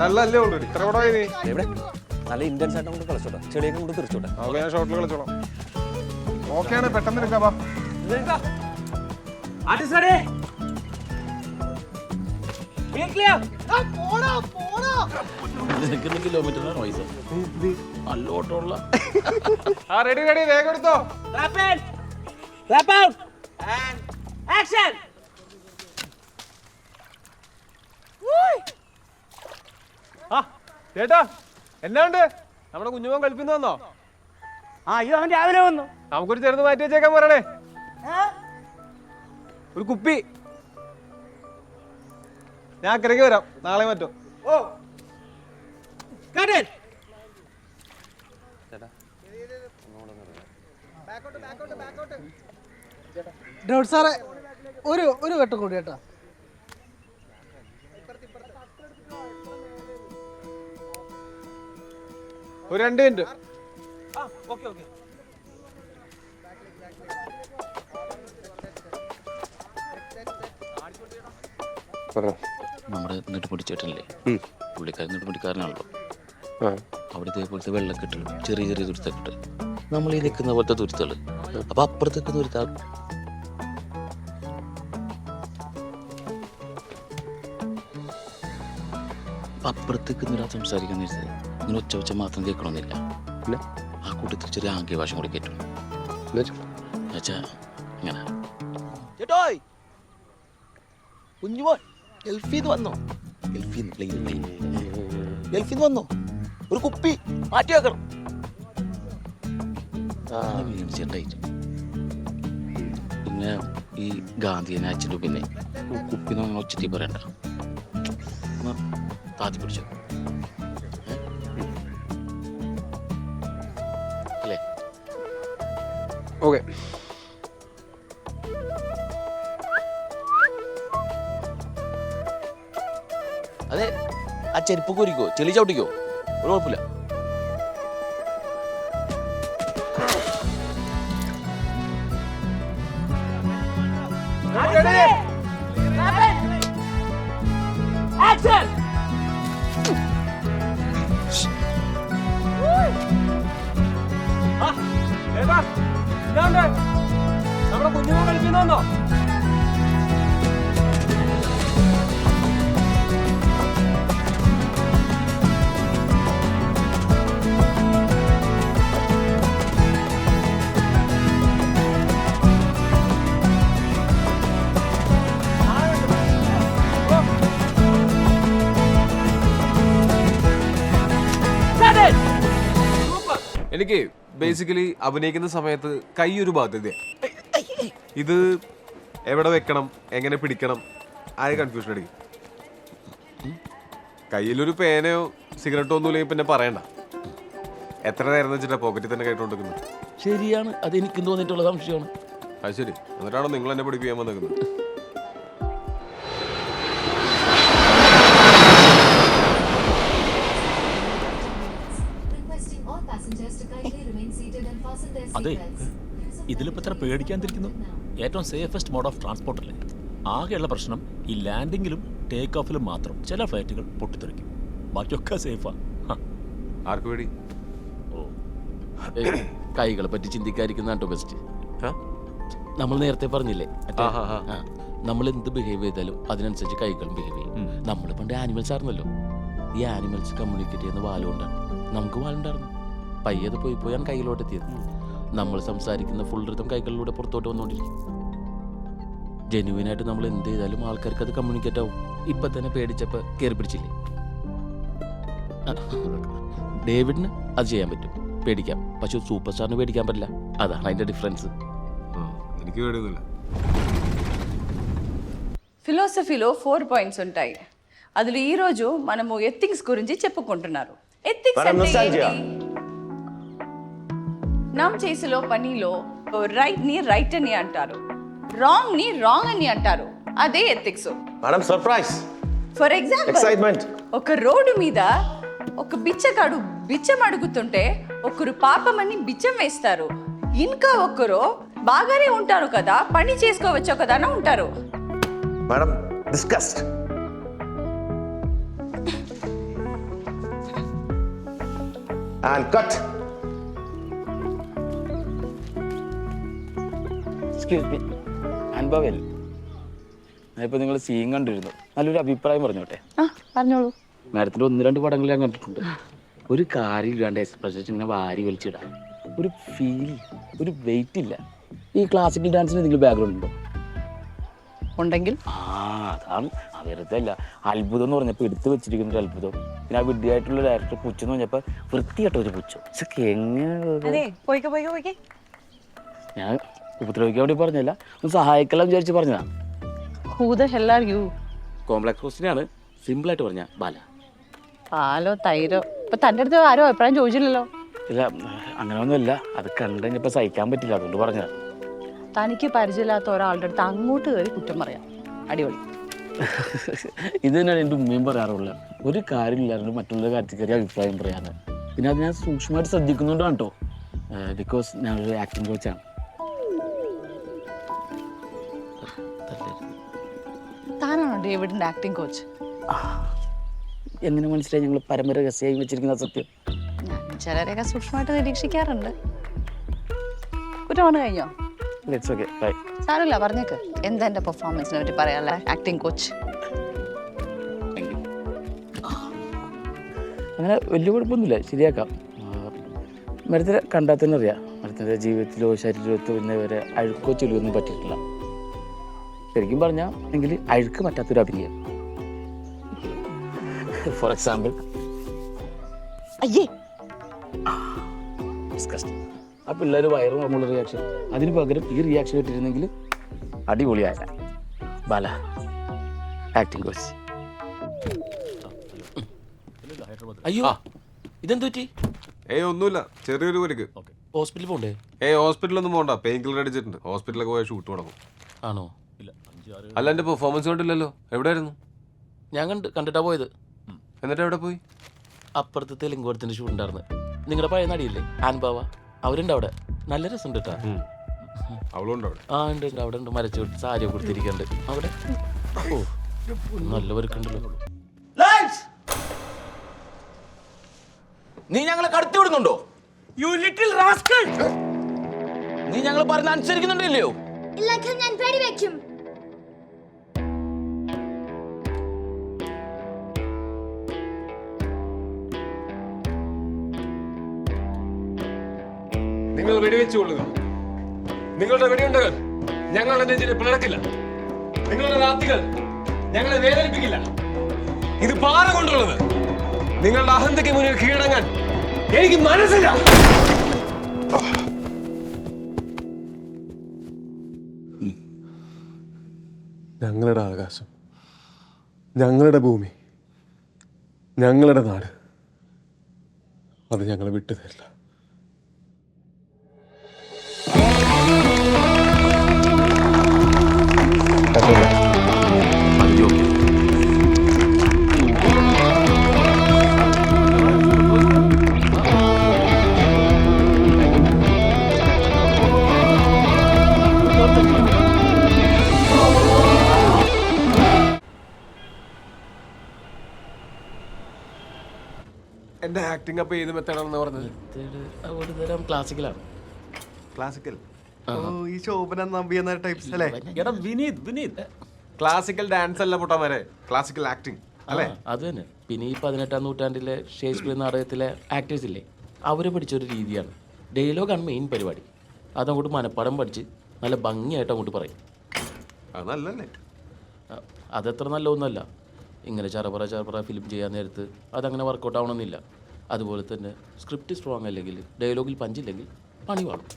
നല്ലല്ലേ ഉള്ളൂ. ഇത്ര കൂടെ പോയി നീ. എവിടെ? നല്ല ഇന്റൻസ് ആയിട്ട് കൊണ്ട് കളിച്ചോട്ടെ. ചെളിയൊക്കെ കൊണ്ട് തിരിച്ചോട്ടെ നമുക്ക് ഞാൻ ഷോട്ടിൽ കളിച്ചോളാം. ഓക്കെയാണ് പെട്ടെന്ന് എടുക്കാം വാ. നിനക്കുന്ന കിലോമീറ്ററിനാണ് പൈസ നല്ല ഓട്ടമുള്ള ആ റെഡി റെഡി വേഗം എടുത്തോ. Clap ആ ചേട്ടാ എന്നാ ഉണ്ട്? നമ്മുടെ കുഞ്ഞുമോൻ കളിപ്പിന്ന് വന്നോ? ആ ഇത് അവൻ രാവിലെ വന്നു. നമുക്കൊരു ചെറുത് മാറ്റി വെച്ചേക്കാൻ പറയണേ ഒരു കുപ്പി. ഞാൻ അക്കരയ്ക്ക് വരാം. നാളെ മറ്റോ. ഓ! ഡോട്ട് സാറേ ഒരു ഒരു വെട്ടം കൂടി കേട്ടോ. ഒരു രണ്ട് മിനിറ്റ്. നമ്മുടെ ഓക്കെ പിടിച്ചിട്ടില്ലേ? പുള്ളിക്കാരൻ പുള്ളിക്കാരൻ പിടിക്കാരനാണല്ലോ. അവിടെ ഇതേപോലത്തെ വെള്ളക്കെട്ട് ചെറിയ ചെറിയ തുരുത്തൊക്കെ നമ്മൾ ഈ നിൽക്കുന്ന പോലത്തെ തുരുത്തുകൾ അപ്പൊ അപ്പുറത്തേക്ക് തുരുത്താ. അപ്പുറത്തേക്ക് നിരാ സംസാരിക്കാൻ നേരത്തെ ഇങ്ങനെ ഒച്ച ഒച്ച മാത്രം കേൾക്കണമെന്നില്ല പിന്നെ? ആ കൂട്ടത്തിൽ ചെറിയ ആംഗ്യ ഭാഷ കൂടി കേട്ടു. എന്നുവെച്ചാ ഇങ്ങനെ. ചേട്ടോയ്! കുഞ്ഞുമോൻ ഗൾഫീന്ന് വന്നോ? ഗൾഫിന്ന് പ്ലെയിൻ പ്ലെയിൻ ഗൾഫീന്ന് വന്നോ? ഒരു കുപ്പി മാറ്റി വെക്കണം. പിന്നെ ഈ ഗാന്ധിയനെ അച്ഛന്റെ പിന്നെ. കുപ്പി നമ്മൾ ഒച്ചത്തി പറയണ്ട താത്തി പിടിച്ചോ. ഓക്കെ. അതെ ആ ചെരുപ്പ് കുരിക്കോ? ചെളി ചവിട്ടിക്കോ? ഒരു കുഴപ്പമില്ല. Clap it! എനിക്ക് ബേസിക്കലി അഭിനയിക്കുന്ന സമയത്ത് കൈ ഒരു ബാധ്യതയാണ് ഇത് എവിടെ വെക്കണം എങ്ങനെ പിടിക്കണം ആയ കൺഫ്യൂഷൻ അടിക്കും. കയ്യിലൊരു പേനയോ സിഗരറ്റോ ഒന്നും ഇല്ലെങ്കിൽ പിന്നെ പറയണ്ട. എത്ര നേരം വെച്ചിട്ടാ പോക്കറ്റിൽ തന്നെ കേട്ടോണ്ടിരിക്കുന്നത് ശരിയാണ്. അത് എനിക്കും തോന്നിയിട്ടുള്ള സംശയമാണ്. അത് ശരി. എന്നിട്ടാണോ നിങ്ങൾ എന്നെ പഠിപ്പിക്കാൻ വന്നിരിക്കുന്നത്? അതെ. Seatbelts. ഇത്ര എത്ര പേടിക്കാതിരിക്കുന്നു ഏറ്റവും സേഫസ്റ്റ് മോഡ് ഓഫ് ട്രാൻസ്പോർട്ട് അല്ലേ? ആകെയുള്ള പ്രശ്നം ഈ ലാൻഡിങ്ങിലും ടേക്ക് ഓഫിലും മാത്രം ചില ഫ്ലൈറ്റുകൾ പൊട്ടിത്തെറിക്കും. ബാക്കിയൊക്കെ സേഫാ ആർക്ക് വേണ്ടി കൈകളെ പറ്റി ചിന്തിക്കാതിരിക്കുന്ന കേട്ടോ ബെസ്റ്റ് നമ്മൾ നേരത്തെ പറഞ്ഞില്ലേ? നമ്മൾ എന്ത് ബിഹേവ് ചെയ്താലും അതിനനുസരിച്ച് കൈകളും ബിഹേവ് ചെയ്യും. നമ്മൾ പണ്ട് ആനിമൽസ് ആയിരുന്നല്ലോ. ഈ ആനിമൽസ് കമ്മ്യൂണിക്കേറ്റ് ചെയ്യുന്ന വാലുകൊണ്ടാണ്. നമുക്ക് വാലുണ്ടായിരുന്നു. പയ്യത് പോയി പോയാണ് കയ്യിലോട്ട് എത്തിയത് നമ്മൾ സംസാരിക്കുന്ന ഫുൾ ഋതം കൈകളിലൂടെ പുറത്തോട്ട് വന്നുകൊണ്ടിരിക്കും ജെന്യുവിനായിട്ട് നമ്മൾ എന്ത് ചെയ്താലും ആൾക്കാർക്ക് അത് കമ്മ്യൂണിക്കേറ്റ് ആവും ഇപ്പൊ തന്നെ പേടിച്ചപ്പോ കയറി പിടിച്ചില്ലേ ആ, ഡേവിഡിന് അത് ചെയ്യാൻ പറ്റും പേടിക്കാം പക്ഷെ സൂപ്പർ സ്റ്റാറിന് പേടിക്കാൻ പറ്റില്ല അതാണ് അതിന്റെ ഡിഫറൻസ് എനിക്ക് പേടിയൊന്നുമില്ല ఫిలాసఫీలో ఫోర్ పాయింట్స్ ఉంటాయి అందులో ఈ రోజు మనము ఎథిక్స్ గురించి చెప్పుకుంటున్నారు ఎథిక్స్ అంటే ఏంటి నమ్ చేసేలో పనిలో రైట్ని రైట్ అని అంటారు. రాంగ్ని రాంగ్ అని అంటారు. అదే ethics. Madam surprise for example excitement ఒక రోడ్డు మీద ఒక బిచ్చగాడు బిచ్చం అడుగుతుంటే ఒకరు పాపమని బిచ్చం వేస్తారు. ఇంకా ఒకరు బాగానే ఉంటారు కదా పని చేసుకోవచ్చు కదా అని ఉంటారు. Madam discussed and cut excuse me അനുഭവൽ ഞാനിപ്പോൾ നിങ്ങൾ സീൻ കണ്ടിരുന്നു. നല്ലൊരു അഭിപ്രായം പറഞ്ഞോട്ടെ? ആ പറഞ്ഞോളൂ. മാഡത്തിന്റെ ഒന്ന് രണ്ട് പടങ്ങൾ ഞാൻ കണ്ടിട്ടുണ്ട്. ഒരു കാര്യം ഇല്ലാണ്ട് എക്സ്പ്രഷൻ ഇങ്ങനെ വാരി വലിച്ചിടാം ഒരു ഫീൽ ഒരു വെയിറ്റ് ഇല്ല. ഈ ക്ലാസിക്കൽ ഡാൻസിന് എന്തെങ്കിലും ബാക്ക്ഗ്രൗണ്ട് ഉണ്ടോ? ഉണ്ടെങ്കിൽ? ആ അതാണ്. വെറുതെ അല്ല. അത്ഭുതം എന്ന് പറഞ്ഞപ്പോൾ എടുത്തു വെച്ചിരിക്കുന്ന ഒരു അത്ഭുതം. പിന്നെ ആ വിഡ്ഢിയായിട്ടുള്ള ഡയറക്ടർ പുച്ചെന്ന് പറഞ്ഞപ്പോൾ വൃത്തിയായിട്ട ഒരു പുച്ചു ഇതൊക്കെ എങ്ങനെ ഞാൻ ഉപദ്രവിക്കാൻ വേണ്ടി പറഞ്ഞില്ല. ഒന്ന് സഹായിക്കലാം വിചാരിച്ച് പറഞ്ഞതാ. Who you complex Bala. തന്റെ അടുത്ത് അഭിപ്രായം ചോദിച്ചില്ലല്ലോ. ഇല്ല അത് സഹിക്കാൻ പറ്റില്ല. അതുകൊണ്ട് തനിക്ക് പരിചയമില്ലാത്ത ഒരാളുടെ അടുത്ത് അങ്ങോട്ട് കുറ്റം അടിപൊളി. ഒരു കാര്യമില്ലാണ്ട് മറ്റുള്ള കാര്യത്തിൽ അഭിപ്രായം പറയാറ് പിന്നെ അത് ഞാൻ സൂക്ഷ്മമായിട്ട് ശ്രദ്ധിക്കുന്നുണ്ടാണ് ബിക്കോസ് ഞാനൊരു ആക്ടിംഗ് കോച്ചാണ് ഡേവിഡിന്റെ ആക്ടിംഗ് കോച്ച് എങ്ങനെ മനസ്സിലായി ഞങ്ങൾ പരമ്പര രഹസ്യമായി വെച്ചിരിക്കുന്ന സത്യം? ഞാൻ ചിലരെയൊക്കെ സൂക്ഷ്മമായിട്ട് നിരീക്ഷിക്കാറുണ്ട്. കുറ്റമാണ് കഴിഞ്ഞോ? ഇറ്റ്സ് ഓക്കെ ബൈ സാരമില്ല പറഞ്ഞേക്ക്. എന്താ എന്റെ പെർഫോമൻസിനെ പറ്റി പറയാനുള്ള ആക്ടിംഗ് കോച്ച് അങ്ങനെ വലിയ കുഴപ്പമൊന്നുമില്ല ശരിയാക്കാം. മരത്തിനെ കണ്ടാൽ തന്നെ അറിയാം. മരത്തിന്റെ ജീവിതത്തിലോ ശരീരത്തിലോ ഇന്നേ വരെ അഴുക്കോ ചെളിയൊന്നും പറ്റിയിട്ടില്ല. ശരിക്കും പറഞ്ഞാൽ എങ്കിൽ അഴുക്ക് പറ്റാത്തൊരു അഭിനയം. ഫോർ എക്സാമ്പിൾ അയ്യേ. ആ പിള്ളേർ വയറും നമ്മളുടെ റിയാക്ഷൻ അതിന് പകരം ഈ റിയാക്ഷൻ ഇട്ടിരുന്നെങ്കിൽ അടിപൊളിയായ ബാല. ആക്ടിങ് കോച്ച് അയ്യോ. ഇതെന്തു പറ്റി? ഏയ് ഒന്നുമില്ല. ചെറിയൊരു പരിക്ക്. ഹോസ്പിറ്റലിൽ പോണ്ടേ? ഏയ് ഹോസ്പിറ്റലൊന്നും പോകണ്ട പെയിൻ കില്ലർ അടിച്ചിട്ടുണ്ട്. ഹോസ്പിറ്റലൊക്കെ പോയാൽ ഷൂട്ട് തുടങ്ങും ആണോ? അല്ല എന്റെ പെർഫോമൻസ് കണ്ടില്ലല്ലോ. എവിടെയായിരുന്നു? ഞാൻ കണ്ട് കണ്ടിട്ടാ പോയത്. എന്നിട്ട് എവിടെ പോയി? അപ്പുറത്തെ തെലുങ്കോടത്തിന്റെ ഷൂട്ട് ഉണ്ടായിരുന്നു. നിങ്ങളുടെ പഴയ നടിയില്ലേ? ആൻബാവ. അവരുണ്ട് അവിടെ. നല്ല രസം കേട്ടാ. ആ ഉണ്ട് ഉണ്ട്. അവിടെ ഉണ്ട്. മരച്ചോട്ട് സാരി കൊടുത്തിരിക്കുന്നുണ്ട് അവിടെ? ഓ നല്ല വർക്കുണ്ടല്ലോ നീ ഞങ്ങളെ കടത്തി വിടുന്നുണ്ടോ? യു ലിറ്റിൽ റാസ്കൽ നീ ഞങ്ങൾ പറഞ്ഞ അനുസരിക്കുന്നുണ്ടല്ലോ ഇല്ലെങ്കിൽ ഞാൻ വെടിവെക്കും നിങ്ങൾ വെടിവെച്ചു കൊള്ളുക നിങ്ങളുടെ വെടിയുണ്ടകൾ ഞങ്ങളുടെ നെഞ്ചിൽ പിളർക്കില്ല. നിങ്ങളുടെ രാത്രികൾ ഞങ്ങളെ വേദനിപ്പിക്കില്ല. ഇത് പാറ കൊണ്ടുള്ളത്. നിങ്ങളുടെ അഹന്തയ്ക്ക് മുന്നിൽ കീഴടങ്ങാൻ എനിക്ക് മനസ്സില്ല. ഞങ്ങളുടെ ആകാശം ഞങ്ങളുടെ ഭൂമി ഞങ്ങളുടെ നാട് അത് ഞങ്ങളെ വിട്ടു തരില്ല എന്റെ ആക്ടിങ് അപ്പൊ ഏത് മെത്തേഡാണെന്ന് പറഞ്ഞത്? ഒരു തരം. ക്ലാസിക്കലാണ് ക്ലാസിക്കൽ ഈ ശോഭന നമ്പി എന്ന ടൈപ്സ് അല്ലേ? എടാ വിനീത് വിനീത്. ക്ലാസിക്കൽ ഡാൻസ് അല്ല പൊട്ടാമാരെ ക്ലാസിക്കൽ ആക്ടിങ് അല്ലേ? അത് തന്നെ. പിന്നെ ഈ പതിനെട്ടാം നൂറ്റാണ്ടിലെ ഷേക്സ്പിയർ നാടകത്തിലെ ആക്ടേഴ്സ് ഇല്ലേ? അവരെ പഠിച്ചൊരു രീതിയാണ്. ഡയലോഗാണ് മെയിൻ പരിപാടി. അതങ്ങോട്ട് മനപ്പാടം പഠിച്ച് നല്ല ഭംഗിയായിട്ട് അങ്ങോട്ട് പറയും. അത് നല്ലല്ലേ നല്ല അതത്ര നല്ലതൊന്നുമല്ല. ഇങ്ങനെ ചറപറ ചറപറ ഫിലിം ചെയ്യാൻ നേരത്ത് അതങ്ങനെ വർക്കൗട്ട് ആവണമെന്നില്ല. അതുപോലെ തന്നെ സ്ക്രിപ്റ്റ് സ്ട്രോങ് അല്ലെങ്കിൽ ഡയലോഗിൽ പഞ്ചില്ലെങ്കിൽ പണി വാളും